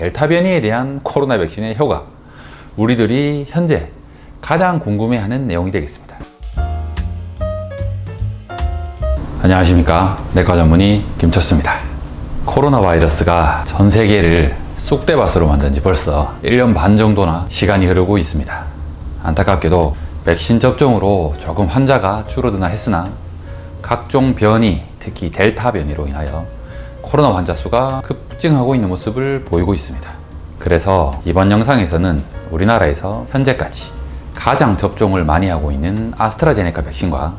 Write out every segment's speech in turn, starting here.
델타 변이에 대한 코로나 백신의 효과, 우리들이 현재 가장 궁금해하는 내용이 되겠습니다. 안녕하십니까. 내과 전문의 김철수입니다. 코로나 바이러스가 전 세계를 쑥대밭으로 만든 지 벌써 1년 반 정도나 시간이 흐르고 있습니다. 안타깝게도 백신 접종으로 조금 환자가 줄어드나 했으나 각종 변이, 특히 델타 변이로 인하여 코로나 환자 수가 급 증하고 있는 모습을 보이고 있습니다. 그래서 이번 영상에서는 우리나라에서 현재까지 가장 접종을 많이 하고 있는 아스트라제네카 백신과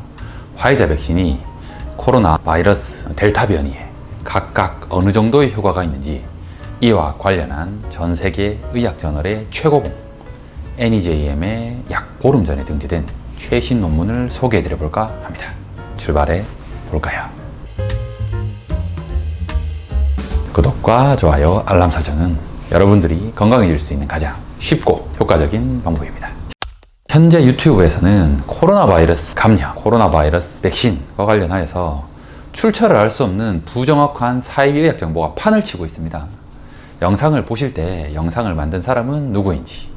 화이자 백신이 코로나 바이러스 델타 변이에 각각 어느 정도의 효과가 있는지 이와 관련한 전 세계 의학 저널의 최고봉 NEJM의 약 보름 전에 등재된 최신 논문을 소개해 드려 볼까 합니다. 출발해 볼까요? 구독과 좋아요, 알람 설정은 여러분들이 건강해질 수 있는 가장 쉽고 효과적인 방법입니다. 현재 유튜브에서는 코로나 바이러스 감염, 코로나 바이러스 백신과 관련하여서 출처를 알 수 없는 부정확한 사이비의학 정보가 판을 치고 있습니다. 영상을 보실 때 영상을 만든 사람은 누구인지,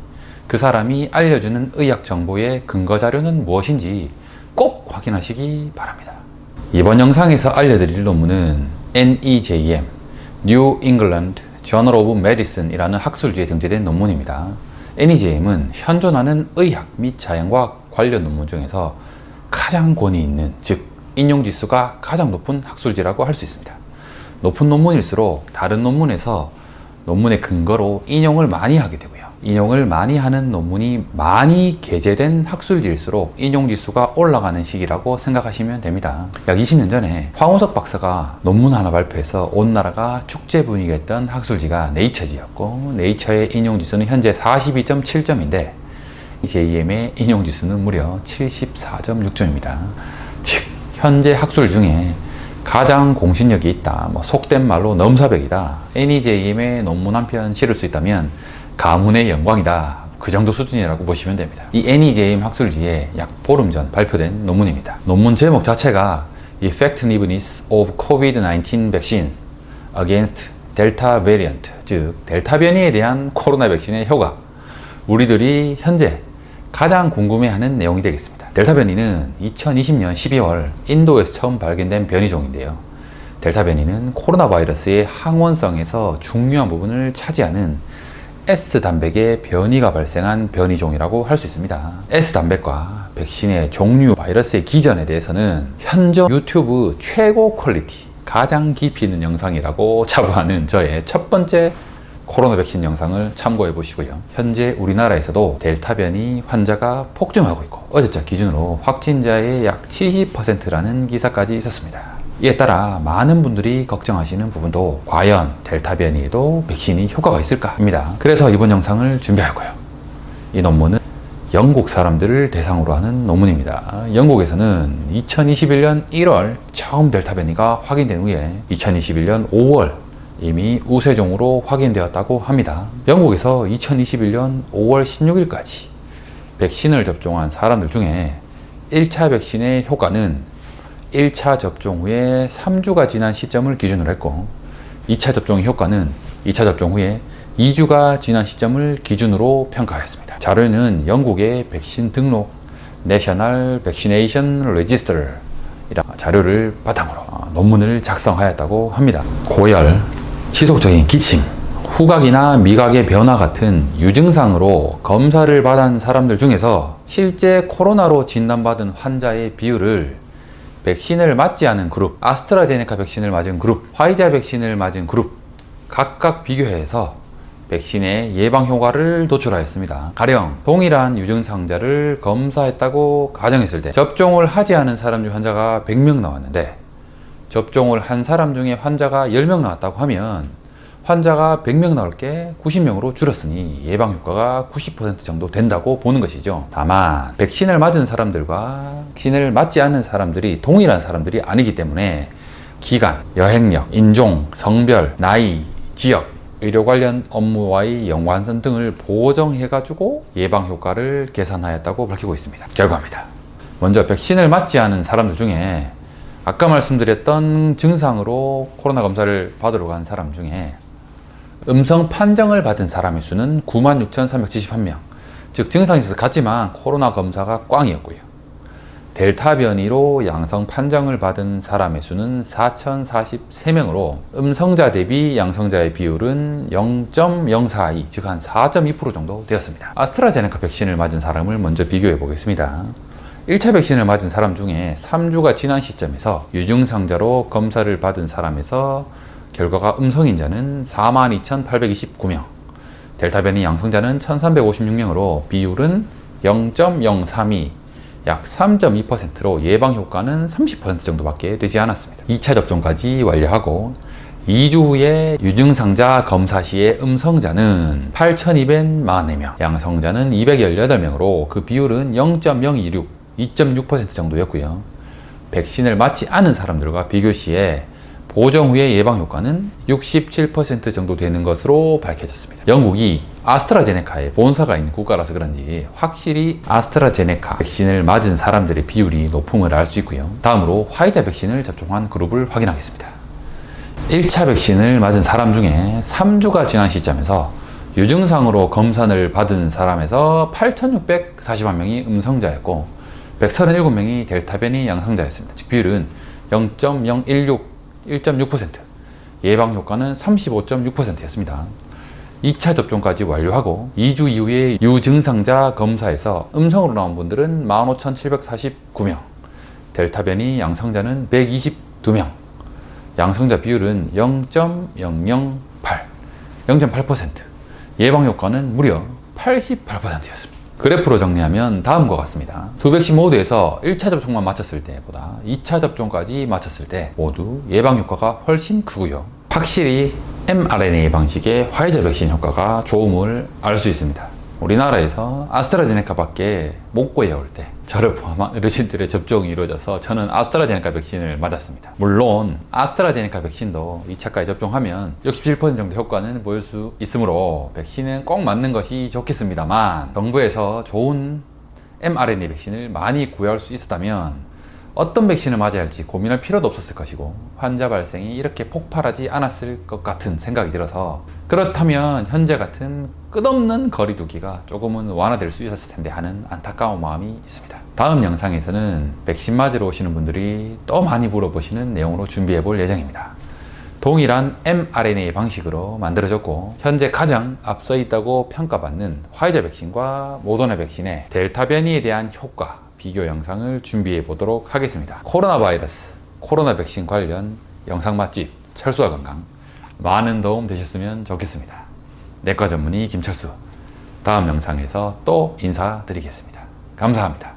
그 사람이 알려주는 의학 정보의 근거 자료는 무엇인지 꼭 확인하시기 바랍니다. 이번 영상에서 알려드릴 논문은 NEJM, New England Journal of Medicine이라는 학술지에 등재된 논문입니다. NEJM은 현존하는 의학 및 자연과학 관련 논문 중에서 가장 권위 있는, 즉 인용 지수가 가장 높은 학술지라고 할 수 있습니다. 높은 논문일수록 다른 논문에서 논문의 근거로 인용을 많이 하게 되고요. 인용을 많이 하는 논문이 많이 게재된 학술지일수록 인용 지수가 올라가는 시기라고 생각하시면 됩니다. 약 20년 전에 황우석 박사가 논문 하나 발표해서 온 나라가 축제 분위기였던 학술지가 네이처지였고 네이처의 인용 지수는 현재 42.7점인데 JM의 인용 지수는 무려 74.6점입니다. 즉 현재 학술 중에 가장 공신력이 있다. 뭐 속된 말로 넘사벽이다. NEJM의 논문 한 편 실을 수 있다면 가문의 영광이다. 그 정도 수준이라고 보시면 됩니다. 이 NEJM 학술지에 약 보름 전 발표된 논문입니다. 논문 제목 자체가 Effectiveness of COVID-19 Vaccines Against Delta Variant, 즉 델타 변이에 대한 코로나 백신의 효과. 우리들이 현재 가장 궁금해하는 내용이 되겠습니다. 델타 변이는 2020년 12월 인도에서 처음 발견된 변이종인데요. 델타 변이는 코로나 바이러스의 항원성에서 중요한 부분을 차지하는 S 단백의 변이가 발생한 변이종이라고 할 수 있습니다. S 단백과 백신의 종류, 바이러스의 기전에 대해서는 현존 유튜브 최고 퀄리티, 가장 깊이 있는 영상이라고 자부하는 저의 첫 번째 코로나 백신 영상을 참고해 보시고요. 현재 우리나라에서도 델타 변이 환자가 폭증하고 있고 어제자 기준으로 확진자의 약 70%라는 기사까지 있었습니다. 이에 따라 많은 분들이 걱정하시는 부분도 과연 델타 변이에도 백신이 효과가 있을까입니다. 그래서 이번 영상을 준비하고요. 이 논문은 영국 사람들을 대상으로 하는 논문입니다. 영국에서는 2021년 1월 처음 델타 변이가 확인된 후에 2021년 5월 이미 우세종으로 확인되었다고 합니다. 영국에서 2021년 5월 16일까지 백신을 접종한 사람들 중에 1차 백신의 효과는 1차 접종 후에 3주가 지난 시점을 기준으로 했고 2차 접종의 효과는 2차 접종 후에 2주가 지난 시점을 기준으로 평가했습니다. 자료는 영국의 백신 등록 내셔널 백시네이션 레지스터 이라 자료를 바탕으로 어, 논문을 작성하였다고 합니다. 고열, 지속적인 기침, 후각이나 미각의 변화 같은 유증상으로 검사를 받은 사람들 중에서 실제 코로나로 진단받은 환자의 비율을 백신을 맞지 않은 그룹, 아스트라제네카 백신을 맞은 그룹, 화이자 백신을 맞은 그룹 각각 비교해서 백신의 예방 효과를 도출하였습니다. 가령 동일한 유증상자를 검사했다고 가정했을 때 접종을 하지 않은 사람 중 환자가 100명 나왔는데 접종을 한 사람 중에 환자가 10명 나왔다고 하면 환자가 100명 나올 게 90명으로 줄었으니 예방 효과가 90% 정도 된다고 보는 것이죠. 다만 백신을 맞은 사람들과 백신을 맞지 않은 사람들이 동일한 사람들이 아니기 때문에 기간, 여행력, 인종, 성별, 나이, 지역, 의료 관련 업무와의 연관성 등을 보정해가지고 예방 효과를 계산하였다고 밝히고 있습니다. 결과입니다. 먼저 백신을 맞지 않은 사람들 중에 아까 말씀드렸던 증상으로 코로나 검사를 받으러 간 사람 중에 음성 판정을 받은 사람의 수는 96,371명. 즉 증상이 있어서 갔지만 코로나 검사가 꽝이었고요. 델타 변이로 양성 판정을 받은 사람의 수는 4,043명으로 음성자 대비 양성자의 비율은 0.042, 즉 한 4.2% 정도 되었습니다. 아스트라제네카 백신을 맞은 사람을 먼저 비교해 보겠습니다. 1차 백신을 맞은 사람 중에 3주가 지난 시점에서 유증상자로 검사를 받은 사람에서 결과가 음성인 자는 42,829명, 델타 변이 양성자는 1,356명으로 비율은 0.032, 약 3.2%로 예방 효과는 30% 정도밖에 되지 않았습니다. 2차 접종까지 완료하고 2주 후에 유증상자 검사 시의 음성자는 8,244명, 양성자는 218명으로 그 비율은 0.026, 2.6% 정도였고요. 백신을 맞지 않은 사람들과 비교 시에 보정 후의 예방 효과는 67% 정도 되는 것으로 밝혀졌습니다. 영국이 아스트라제네카에 본사가 있는 국가라서 그런지 확실히 아스트라제네카 백신을 맞은 사람들의 비율이 높음을 알 수 있고요. 다음으로 화이자 백신을 접종한 그룹을 확인하겠습니다. 1차 백신을 맞은 사람 중에 3주가 지난 시점에서 유증상으로 검사를 받은 사람에서 8,641명이 음성자였고 137명이 델타 변이 양성자였습니다. 즉 비율은 0.016 1.6%, 예방 효과는 35.6%였습니다. 2차 접종까지 완료하고 2주 이후에 유증상자 검사에서 음성으로 나온 분들은 15,749명, 델타 변이 양성자는 122명, 양성자 비율은 0.008, 0.8%, 예방 효과는 무려 88%였습니다. 그래프로 정리하면 다음과 같습니다. 두 백신 모두에서 1차 접종만 마쳤을 때보다 2차 접종까지 마쳤을 때 모두 예방 효과가 훨씬 크고요. 확실히 mRNA 방식의 화이자 백신 효과가 좋음을 알 수 있습니다. 우리나라에서 아스트라제네카밖에 못 구해올 때 저를 포함한 어르신들의 접종이 이루어져서 저는 아스트라제네카 백신을 맞았습니다. 물론 아스트라제네카 백신도 2차까지 접종하면 67% 정도 효과는 보일 수 있으므로 백신은 꼭 맞는 것이 좋겠습니다만 정부에서 좋은 mRNA 백신을 많이 구할 수 있었다면 어떤 백신을 맞아야 할지 고민할 필요도 없었을 것이고 환자 발생이 이렇게 폭발하지 않았을 것 같은 생각이 들어서 그렇다면 현재 같은 끝없는 거리두기가 조금은 완화될 수 있었을 텐데 하는 안타까운 마음이 있습니다. 다음 영상에서는 백신 맞으러 오시는 분들이 또 많이 물어보시는 내용으로 준비해 볼 예정입니다. 동일한 mRNA 방식으로 만들어졌고 현재 가장 앞서 있다고 평가받는 화이자 백신과 모더나 백신의 델타 변이에 대한 효과 비교 영상을 준비해 보도록 하겠습니다. 코로나 바이러스, 코로나 백신 관련 영상 맛집 철수와 건강 많은 도움 되셨으면 좋겠습니다. 내과 전문의 김철수 다음 영상에서 또 인사드리겠습니다. 감사합니다.